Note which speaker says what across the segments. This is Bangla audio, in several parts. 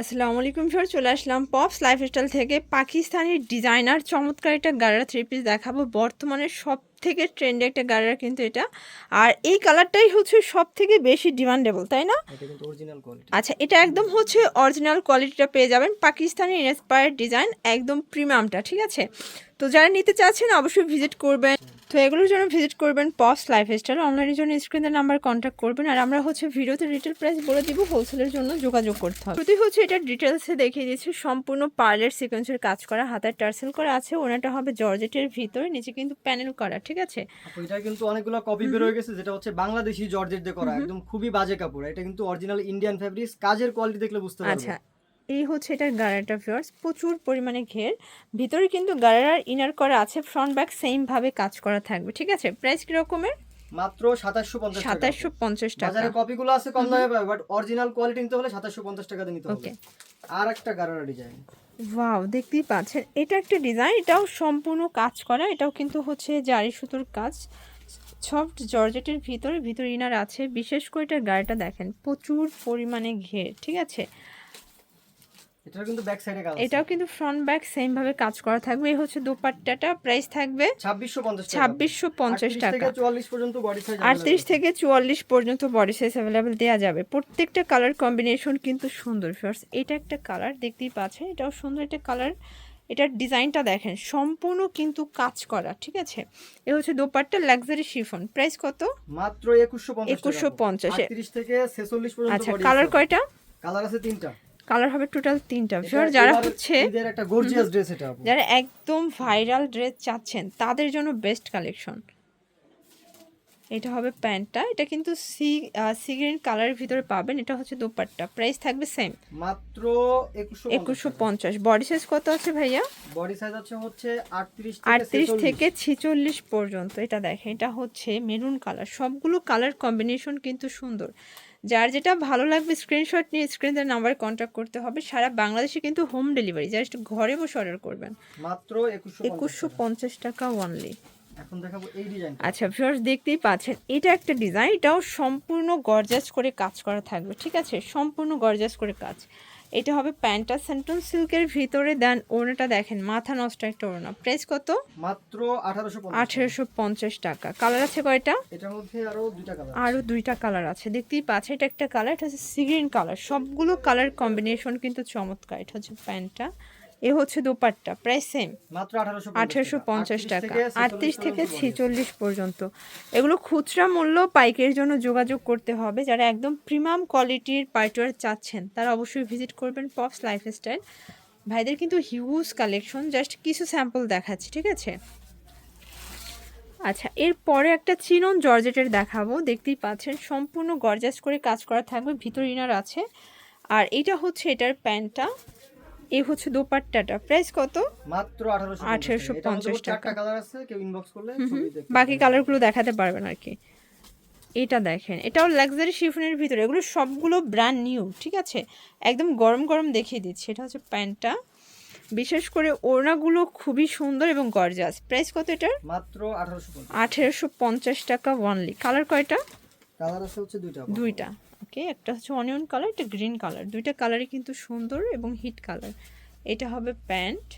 Speaker 1: আসসালামু আলাইকুম স্যার চলে আসলাম পপস লাইফস্টাইল থেকে। পাকিস্তানি ডিজাইনার চমৎকার একটা গাড়ারা থ্রি পিস দেখাবো। বর্তমানে সব থেকে ট্রেন্ডে একটা গাড়ারা কিন্তু এটা। আর এই কালারটাই হচ্ছে সব থেকে বেশি ডিমান্ডেবল তাই না? আচ্ছা এটা একদম হচ্ছে অরিজিনাল কোয়ালিটিটা পেয়ে যাবেন। পাকিস্তানি ইন্সপায়ার্ড ডিজাইন একদম প্রিমিয়ামটা ঠিক আছে? তো যারা নিতে চাচ্ছেন অবশ্যই ভিজিট করবেন। তো এগুলোর জন্য ভিজিট করবেন পপস লাইফস্টাইল অনলাইনের জন্য স্ক্রিনের নাম্বার কন্ট্যাক্ট করবেন। আর আমরা হচ্ছে ভিডিওতে রিটেল প্রাইস বলে দিব হোলসেলের জন্য যোগাযোগ করতে হবে। প্রতি হচ্ছে এটা ডিটেলসে দেখিয়ে দিচ্ছি সম্পূর্ণ পার্লের সিকোয়েন্সের কাজ করা হাতের টার্সেল করা আছে। ওনাটা হবে জর্জেটের ভিতরে নিচে কিন্তু প্যানেল করা ঠিক আছে?
Speaker 2: এটা কিন্তু অনেকগুলো কপি বের হয়ে গেছে যেটা হচ্ছে বাংলাদেশি জর্জেট দিয়ে করা একদম খুবই বাজে কাপড়। এটা কিন্তু অরিজিনাল ইন্ডিয়ান ফ্যাব্রিক্স কাজের কোয়ালিটি দেখলে বুঝতে পারবে
Speaker 1: আচ্ছা। এই হচ্ছে এটার গাড়াটা ফিওর্স প্রচুর পরিমাণে ঘের। ভিতরে কিন্তু গাড়ার ইনার করা আছে ফ্রন্ট ব্যাক সেম ভাবে কাজ করা থাকবে ঠিক আছে? প্রাইস কি রকমের?
Speaker 2: মাত্র 2750 টাকা।
Speaker 1: সাতাশশো পঞ্চাশ টাকা।
Speaker 2: বাজারে কপিগুলো আছে কম দামে পাবে বাট অরিজিনাল কোয়ালিটি নিতে হলে 2750 টাকা দিয়ে নিতে হবে। আর একটা গারারা ডিজাইন
Speaker 1: ওয়াও দেখতেই পাচ্ছেন। এটা একটা ডিজাইন এটাও সম্পূর্ণ কাজ করা এটাও কিন্তু হচ্ছে জারি সুতোর কাজ। সফট জর্জেটের ভিতরে ভিতরে ইনার আছে। বিশেষ করে এটার গাড়িটা দেখেন প্রচুর পরিমাণে ঘের ঠিক আছে?
Speaker 2: এটার কিন্তু ব্যাক সাইডে কাজ
Speaker 1: এটাও কিন্তু ফ্রন্ট ব্যাক সেম ভাবে কাজ করা থাকবে। এই হচ্ছে দোপাট্টাটা প্রাইস থাকবে
Speaker 2: 2650 টাকা।
Speaker 1: ছাব্বিশশো পঞ্চাশ
Speaker 2: 38 থেকে 44 পর্যন্ত বডি সাইজ
Speaker 1: আটত্রিশ থেকে চুয়াল্লিশ পর্যন্ত বডি সাইজ অ্যাভেলেবেল দেওয়া যাবে। প্রত্যেকটা কালার কম্বিনেশন কিন্তু সুন্দর ফার্স্ট এটা একটা কালার দেখতেই পাচ্ছেন এটাও সুন্দর একটা কালার এটার ডিজাইনটা দেখেন সম্পূর্ণ কিন্তু কাজ করা ঠিক আছে? এ হচ্ছে দোপাট্টা লাক্সারি শিফন প্রাইস কত?
Speaker 2: মাত্র 2150
Speaker 1: একুশশো পঞ্চাশ।
Speaker 2: থেকে 46 পর্যন্ত
Speaker 1: আচ্ছা কালার কয়টা?
Speaker 2: কালার আছে তিনটা।
Speaker 1: কালার হবে টোটাল তিনটা। ভিউয়ার যারা হচ্ছে
Speaker 2: একটা গর্জিয়াস ড্রেস এটা
Speaker 1: যারা একদম ভাইরাল ড্রেস চাচ্ছেন তাদের জন্য বেস্ট কালেকশন এটা হবে প্যান্টটা। এটা কিন্তু সি সি গ্রিন কালারের ভিতরে পাবেন। এটা হচ্ছে দোপাট্টা। প্রাইস থাকবে সেম
Speaker 2: মাত্র 2150
Speaker 1: একুশশো পঞ্চাশ। বডি সাইজ কত আছে ভাইয়া?
Speaker 2: বডি সাইজ আছে হচ্ছে 38 থেকে
Speaker 1: আটত্রিশ থেকে ছিচল্লিশ পর্যন্ত। এটা দেখেন এটা হচ্ছে মেরুন কালার সবগুলো কালার কম্বিনেশন কিন্তু সুন্দর। যার যেটা ভালো লাগবে স্ক্রিনশট নিয়ে স্ক্রিন তার নাম্বারে কন্ট্যাক্ট করতে হবে। সারা বাংলাদেশে কিন্তু হোম ডেলিভারি জাস্ট ঘরে বসে অর্ডার করবেন।
Speaker 2: মাত্র 2150
Speaker 1: একুশশো পঞ্চাশ টাকা ওনলি
Speaker 2: এখন দেখাবো এই ডিজাইন
Speaker 1: আচ্ছা ভিউয়ার্স দেখতেই পাচ্ছেন এটা একটা ডিজাইন এটাও সম্পূর্ণ গর্জাস করে কাজ করা থাকবে ঠিক আছে? সম্পূর্ণ গর্জাস করে কাজ। এটা হবে প্যান্টা সেন্টন সিল্কের ভিতরে। দেন ওড়নাটা দেখেন মাথা নষ্ট একটা ওড়না। প্রাইস কত?
Speaker 2: মাত্র 1850
Speaker 1: আঠেরোশো পঞ্চাশ টাকা। কালার আছে কয়টা?
Speaker 2: এটার মধ্যে আরও দুইটা কালার
Speaker 1: আরও দুইটা কালার আছে। দেখতেই পাচ্ছেন এটা একটা কালার এটা হচ্ছে সিগ্রিন কালার সবগুলো কালার কম্বিনেশন কিন্তু চমৎকার। এটা হচ্ছে প্যান্টটা। এ হচ্ছে দোপাট্টা প্রাইস সেম
Speaker 2: মাত্র 1850
Speaker 1: আঠেরোশো পঞ্চাশ টাকা। আটত্রিশ থেকে ছেচল্লিশ পর্যন্ত। এগুলো খুচরা মূল্য পাইকের জন্য যোগাযোগ করতে হবে। যারা একদম প্রিমিয়াম কোয়ালিটির পাইটওয়ার চাচ্ছেন তারা অবশ্যই ভিজিট করবেন পপস লাইফস্টাইল ভাইদের কিন্তু হিউজ কালেকশন জাস্ট কিছু স্যাম্পল দেখাচ্ছি ঠিক আছে? আচ্ছা এরপরে একটা চিনন জর্জেটের দেখাবো। দেখতেই পাচ্ছেন সম্পূর্ণ গর্জাস করে কাজ করা থাকবে। ভিতর ইনার আছে। আর এটা হচ্ছে এটার প্যান্টটা। এই হচ্ছে দোপাট্টাটা। প্রাইস কত?
Speaker 2: মাত্র 1850
Speaker 1: 1850
Speaker 2: টাকা। কালার আছে কেউ ইনবক্স করলে
Speaker 1: বাকি কালারগুলো দেখাতে পারবেন আর কি। এটা দেখেন এটাও লাক্সারি শিফনের ভিতরে। এগুলো সবগুলো ব্র্যান্ড নিউ ঠিক আছে? একদম গরম গরম দেখিয়ে দিচ্ছি। এটা হচ্ছে প্যান্টটা। বিশেষ করে ওড়নাগুলো খুবই সুন্দর এবং গর্জাস প্রাইস কত এটার?
Speaker 2: মাত্র 1850
Speaker 1: আঠেরোশো পঞ্চাশ টাকা ওয়ানলি কালার কয়টা?
Speaker 2: কালার আছে হচ্ছে দুইটা।
Speaker 1: দুইটা। ওকে একটা হচ্ছে অনিয়ন কালার একটা গ্রিন কালার দুইটা কালারই কিন্তু সুন্দর এবং হিট কালার এটা হবে প্যান্ট।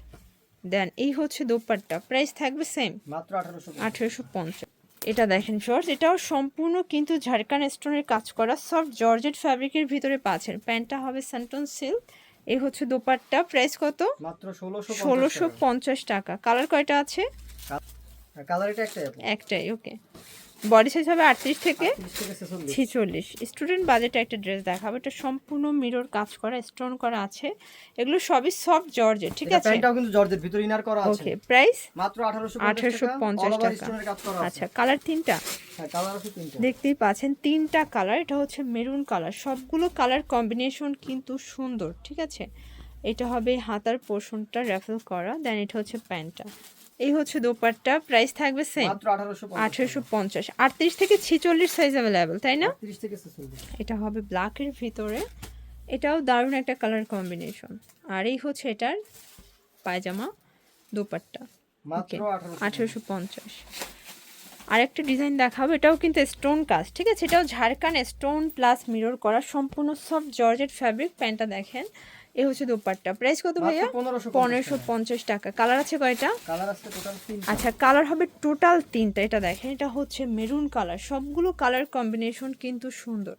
Speaker 1: দেন এই হচ্ছে দোপাট্টা। প্রাইস থাকবে সেম
Speaker 2: মাত্র 1850
Speaker 1: আঠেরোশো পঞ্চাশ। এটা দেখেন শর্টস এটাও সম্পূর্ণ কিন্তু ঝাড়খান স্টোনের কাজ করা সফট জর্জেট ফ্যাব্রিকের ভিতরে পাচ্ছেন। প্যান্টটা হবে স্যান্টন সিল্ক এই হচ্ছে দোপাট্টা। প্রাইস কত?
Speaker 2: মাত্র 1650
Speaker 1: ষোলোশো
Speaker 2: টাকা।
Speaker 1: পঞ্চাশ টাকা। কালার কয়টা আছে?
Speaker 2: কালার এটা একটাই
Speaker 1: একটাই ওকে বডি সাইজ হবে আটত্রিশ থেকে
Speaker 2: 30 থেকে 46
Speaker 1: ছিচল্লিশ। স্টুডেন্ট বাজেটে একটা ড্রেস দেখাবো। এটা সম্পূর্ণ মিরর কাজ করা স্টোন করা আছে। এগুলো সবই সফট জর্জেট ঠিক আছে?
Speaker 2: প্যান্টটাও কিন্তু জর্জেট ভিতর ইনার করা আছে।
Speaker 1: ওকে প্রাইস
Speaker 2: মাত্র 1850 টাকা।
Speaker 1: আচ্ছা কালার
Speaker 2: হ্যাঁ তিনটা।
Speaker 1: দেখতেই পাচ্ছেন তিনটা কালার এটা হচ্ছে মেরুন কালার সবগুলো কালার কম্বিনেশন কিন্তু সুন্দর ঠিক আছে? এটা হবে হাতার পোর্শনটা র্যাফেল করা দেন এটা হচ্ছে প্যান্টটা। এই হচ্ছে দোপাট্টা প্রাইস থাকবে সেম
Speaker 2: মাত্র 1850
Speaker 1: আঠেরোশো পঞ্চাশ। আটত্রিশ থেকে ছিচল্লিশ সাইজ অ্যাভেলেবেল তাই না?
Speaker 2: 30 থেকে 46
Speaker 1: এটা হবে ব্ল্যাকের ভিতরে। এটাও দারুণ একটা কালার কম্বিনেশন আর এই হচ্ছে এটার পায়জামা দোপাট্টা।
Speaker 2: মাত্র
Speaker 1: ওকে
Speaker 2: 1850
Speaker 1: আঠেরোশো পঞ্চাশ। আরেকটা ডিজাইন দেখাবো এটাও কিন্তু স্টোন কাজ ঠিক আছে? এটাও ঝাড়খান স্টোন প্লাস মিরর করা সম্পূর্ণ সব জর্জেট ফ্যাব্রিক প্যান্টটা দেখেন। এ হচ্ছে দোপাট্টা। প্রাইস কত ভাইয়া?
Speaker 2: পনেরোশো
Speaker 1: পঞ্চাশ টাকা। কালার আছে কয়টা? আচ্ছা কালার হবে টোটাল তিনটা। এটা দেখেন এটা হচ্ছে মেরুন কালার সবগুলো কালার কম্বিনেশন কিন্তু সুন্দর।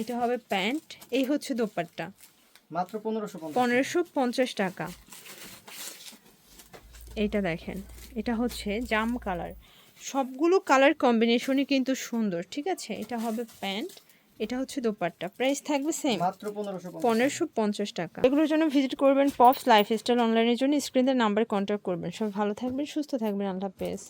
Speaker 1: এটা হবে প্যান্ট এই হচ্ছে দোপাট্টা।
Speaker 2: মাত্র পনেরোশো পঞ্চাশ।
Speaker 1: টাকা। এইটা দেখেন এটা হচ্ছে জাম কালার সবগুলো কালার কম্বিনেশনই কিন্তু সুন্দর ঠিক আছে? এটা হবে প্যান্ট। এটা হচ্ছে দোপাট্টা। প্রাইস থাকবে সেম
Speaker 2: মাত্র পনেরোশো
Speaker 1: পঞ্চাশ টাকা। এগুলোর জন্য ভিজিট করবেন পপস লাইফস্টাইল অনলাইনের জন্য। স্ক্রিনের নাম্বারে কন্ট্যাক্ট করবেন। সব ভালো থাকবেন সুস্থ থাকবেন। আল্লাহ হাফেজ।